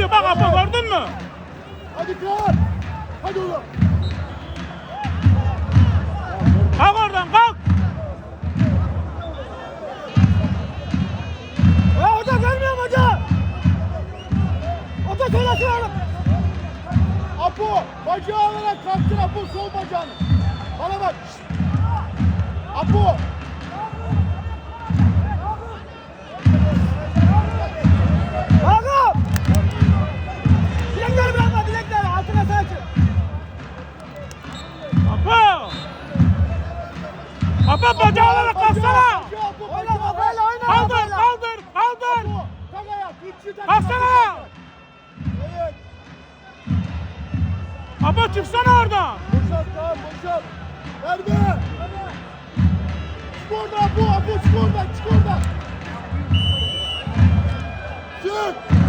yapıyor bak Apo gördün mü? Hadi kalk. Hadi oğlum. Kalk oradan kalk. Ya hoca gelmiyor hoca? Hoca söylesin oğlum. Apo bacağı alarak kalktın Apo sol bacağını. Bana bak. Apo. Apo bacağı alarak kalksana. Kafayla oyna Kaldır kaldır kaldır. Kalksana. Apo çıksana oradan. Boşalt tamam boşalt. Verme. Çık oradan Apo çık oradan, çık oradan. Çık.